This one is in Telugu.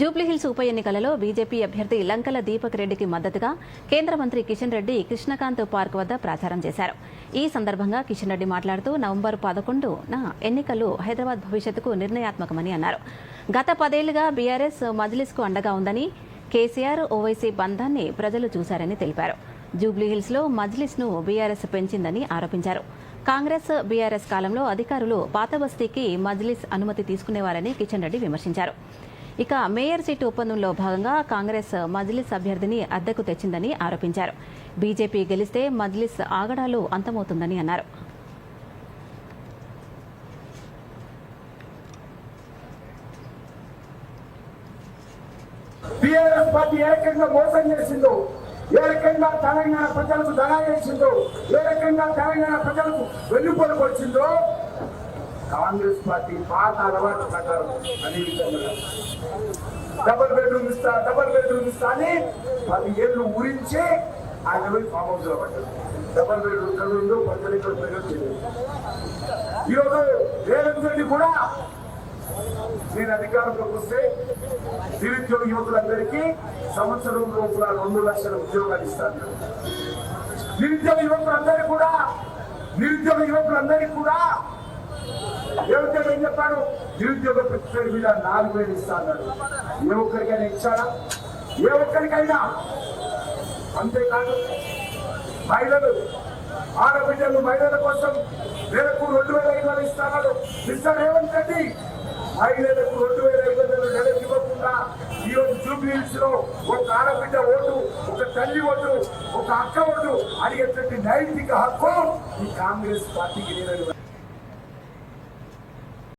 జూబ్లీహిల్స్ ఉప ఎన్నికలలో బీజేపీ అభ్యర్థి లంకల దీపక్ రెడ్డికి మద్దతుగా కేంద్ర మంత్రి కిషన్ రెడ్డి కృష్ణకాంత్ పార్క్ వద్ద ప్రచారం చేశారు. ఈ సందర్భంగా కిషన్ రెడ్డి మాట్లాడుతూ నవంబర్ పదకొండున ఎన్నికలు హైదరాబాద్ భవిష్యత్తుకు నిర్ణయాత్మకమని అన్నారు. గత పదేళ్ళుగా బీఆర్ఎస్ మజ్లిస్కు అండగా ఉందని కేసీఆర్ ఓవైసీ బంధాన్ని ప్రజలు చూశారని తెలిపారు. జూబ్లీహిల్స్లో మజ్లిస్ను బీఆర్ఎస్ పెంచిందని ఆరోపించారు. కాంగ్రెస్ బీఆర్ఎస్ కాలంలో అధికారులు పాతబస్తీకి మజ్లిస్ అనుమతి తీసుకునేవారని కిషన్ రెడ్డి విమర్శించారు. ఇక మేయర్ సీటు ఒప్పందంలో భాగంగా కాంగ్రెస్ మజ్లిస్ అభ్యర్థిని అద్దెకు తెచ్చిందని ఆరోపించారు. బీజేపీ గెలిస్తే మజ్లిస్ ఆగడాలు అంతమవుతుందని అన్నారు. టిఆర్ఎస్ పార్టీ ఏ రకంగా మోసం చేసిందో ఏ రకంగా తెలంగాణ ప్రజలకు దగా చేసిందో ఏ రకంగా తెలంగాణ ప్రజలకు వెన్నుపోలు వచ్చిందో కాంగ్రెస్ పార్టీ పాత అలవాటు ప్రకారం అనే విధంగా డబుల్ బెడ్రూమ్ ఇస్తా డబల్ బెడ్రూమ్ ఇస్తా అని పది ఏళ్ళు ఊరించి ఆయన పోయి ఫామ్ హౌస్లో పడ్డారు డబల్ బెడ్రూమ్ ఇక్కడ ఉందో ప్రజలు ఇక్కడ పోయినో ఈరోజు రేవంత్ రెడ్డి కూడా నేను అధికారంలోకి వస్తే నిరుద్యోగ యువకులందరికీ సంవత్సరం లోపల రెండు లక్షల ఉద్యోగాలు ఇస్తాను. నిరుద్యోగ యువకులందరికీ కూడా నిరుద్యోగ యువకులందరికీ కూడా యువకులు ఏం చెప్పాడు? నిరుద్యోగ ప్రతిపేరు మీద నాలుగు వేలు ఇస్తా అన్నాడు. ఏ ఒక్కరికైనా ఇచ్చాడా? ఏ ఒక్కరికైనా? అంతేకాదు మహిళలు ఆడబిడ్డలు మహిళల కోసం నెలకు రెండు వేల ఐదు వందలు ఇస్తాడు మిస్టర్ రేవంత్ రెడ్డి మహిళలకు రెండు వేల ఐదు వందలు నెలకు ఇవ్వకుండా ఈ రోజు లో ఒక ఆడబిడ్డ ఓటు ఒక తల్లి ఓటు ఒక అక్క ఓటు అడిగేటువంటి నైతిక హక్కు ఈ కాంగ్రెస్ పార్టీకి లేదని